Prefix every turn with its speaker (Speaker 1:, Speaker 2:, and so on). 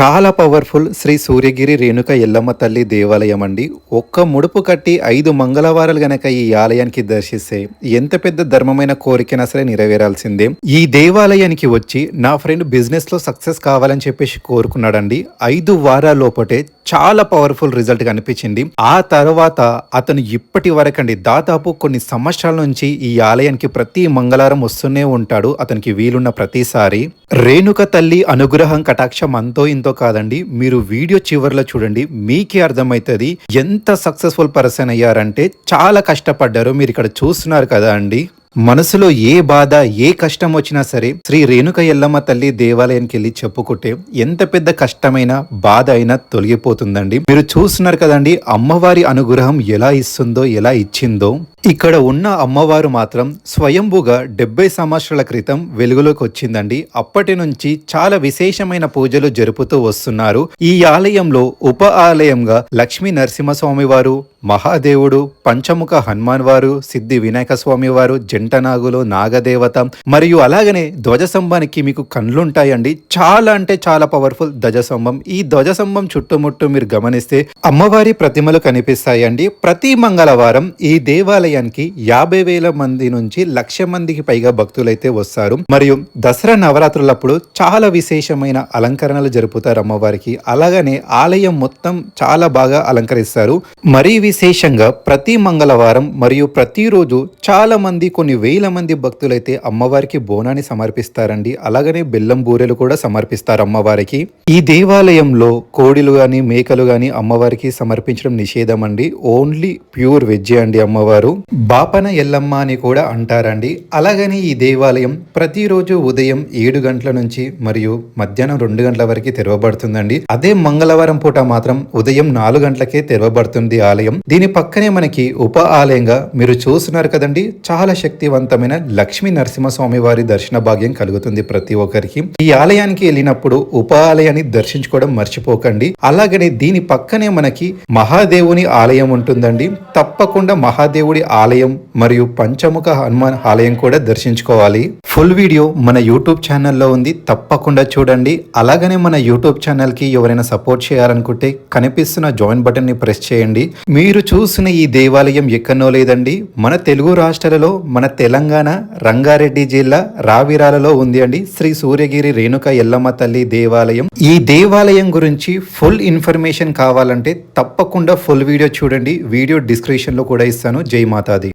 Speaker 1: చాలా పవర్ఫుల్ శ్రీ సూర్యగిరి రేణుక ఎల్లమ్మ తల్లి దేవాలయం అండి. ఒక్క ముడుపు కట్టి ఐదు మంగళవారాలు గనక ఈ ఆలయానికి దర్శిస్తే ఎంత పెద్ద ధర్మమైన కోరికనా సరే నెరవేరాల్సిందే. ఈ దేవాలయానికి వచ్చి నా ఫ్రెండ్ బిజినెస్లో సక్సెస్ కావాలని చెప్పేసి కోరుకున్నాడండి. ఐదు వారాల లోపటే చాలా పవర్ఫుల్ రిజల్ట్ కనిపించింది. ఆ తర్వాత అతను ఇప్పటి వరకండి దాదాపు కొన్ని సంవత్సరాల నుంచి ఈ ఆలయానికి ప్రతి మంగళవారం వస్తూనే ఉంటాడు. అతనికి వీలున్న ప్రతిసారి. రేణుక తల్లి అనుగ్రహం కటాక్షం అంతో ఇంతో కాదండి. మీరు వీడియో చివరిలో చూడండి. మీకే అర్థమవుతుంది. ఎంత సక్సెస్ఫుల్ పర్సన్ అయ్యారంటే చాలా కష్టపడ్డారు. మీరు ఇక్కడ చూస్తున్నారు కదా అండి. మనసులో ఏ బాధ ఏ కష్టం వచ్చినా సరే శ్రీ రేణుక ఎల్లమ్మ తల్లి దేవాలయానికి వెళ్ళి చెప్పుకుంటే ఎంత పెద్ద కష్టమైన బాధ అయినా తొలగిపోతుందండి. మీరు చూస్తున్నారు కదండి అమ్మవారి అనుగ్రహం ఎలా ఇస్తుందో ఎలా ఇచ్చిందో. ఇక్కడ ఉన్న అమ్మవారు మాత్రం స్వయంభుగా డెబ్బై సంవత్సరాల క్రితం వెలుగులోకి వచ్చిందండి. అప్పటి నుంచి చాలా విశేషమైన పూజలు జరుపుతూ వస్తున్నారు. ఈ ఆలయంలో ఉప ఆలయంగా లక్ష్మీ నరసింహస్వామి వారు మహాదేవుడు పంచముఖ హనుమాన్ వారు సిద్ధి వినాయక స్వామి వారు జంటనాగులు నాగదేవత మరియు అలాగనే ధ్వజస్తంభానికి మీకు కండ్లుంటాయండి చాలా అంటే చాలా పవర్ఫుల్ ధ్వజస్తంభం. ఈ ధ్వజస్తంభం చుట్టుముట్టు మీరు గమనిస్తే అమ్మవారి ప్రతిమలు కనిపిస్తాయండి. ప్రతి మంగళవారం ఈ దేవాలయం ఆలయానికి యాభై వేల మంది నుంచి లక్ష మందికి పైగా భక్తులైతే వస్తారు. మరియు దసరా నవరాత్రులప్పుడు చాలా విశేషమైన అలంకరణలు జరుపుతారు అమ్మవారికి. అలాగనే ఆలయం మొత్తం చాలా బాగా అలంకరిస్తారు. మరీ విశేషంగా ప్రతి మంగళవారం మరియు ప్రతిరోజు చాలా మంది కొన్ని వేల మంది భక్తులైతే అమ్మవారికి బోనాన్ని సమర్పిస్తారండి. అలాగనే బెల్లం బూరెలు కూడా సమర్పిస్తారు అమ్మవారికి. ఈ దేవాలయంలో కోడిలు గాని మేకలు గాని అమ్మవారికి సమర్పించడం నిషేధం అండి. ఓన్లీ ప్యూర్ వెజ్ అండి అమ్మవారు. బాపన ఎల్లమ్మ అని కూడా అంటారండి. అలాగని ఈ దేవాలయం ప్రతిరోజు ఉదయం ఏడు గంటల నుంచి మరియు మధ్యాహ్నం రెండు గంటల వరకు తెరవబడుతుందండి. అదే మంగళవారం పూట మాత్రం ఉదయం నాలుగు గంటలకే తెరవబడుతుంది ఆలయం. దీని పక్కనే మనకి ఉప ఆలయంగా మీరు చూస్తున్నారు కదండి. చాలా శక్తివంతమైన లక్ష్మీ నరసింహస్వామి వారి దర్శన భాగ్యం కలుగుతుంది ప్రతి ఒక్కరికి. ఈ ఆలయానికి వెళ్ళినప్పుడు ఉప ఆలయాన్ని దర్శించుకోవడం మర్చిపోకండి. అలాగనే దీని పక్కనే మనకి మహాదేవుని ఆలయం ఉంటుందండి. తప్పకుండా మహాదేవుడి ఆలయం మరియు పంచముఖ హనుమాన్ ఆలయం కూడా దర్శించుకోవాలి. ఫుల్ వీడియో మన యూట్యూబ్ ఛానల్లో ఉంది. తప్పకుండా చూడండి. అలాగనే మన యూట్యూబ్ ఛానల్కి ఎవరైనా సపోర్ట్ చేయాలనుకుంటే కనిపిస్తున్న జాయిన్ బటన్ని ప్రెస్ చేయండి. మీరు చూసిన ఈ దేవాలయం ఎక్కడో లేదండి. మన తెలుగు రాష్ట్రాలలో మన తెలంగాణ రంగారెడ్డి జిల్లా రావిరాలలో ఉంది అండి. శ్రీ సూర్యగిరి రేణుక ఎల్లమ్మ తల్లి దేవాలయం. ఈ దేవాలయం గురించి ఫుల్ ఇన్ఫర్మేషన్ కావాలంటే తప్పకుండా ఫుల్ వీడియో చూడండి. వీడియో డిస్క్రిప్షన్లో కూడా ఇస్తాను. జై ماتا دی۔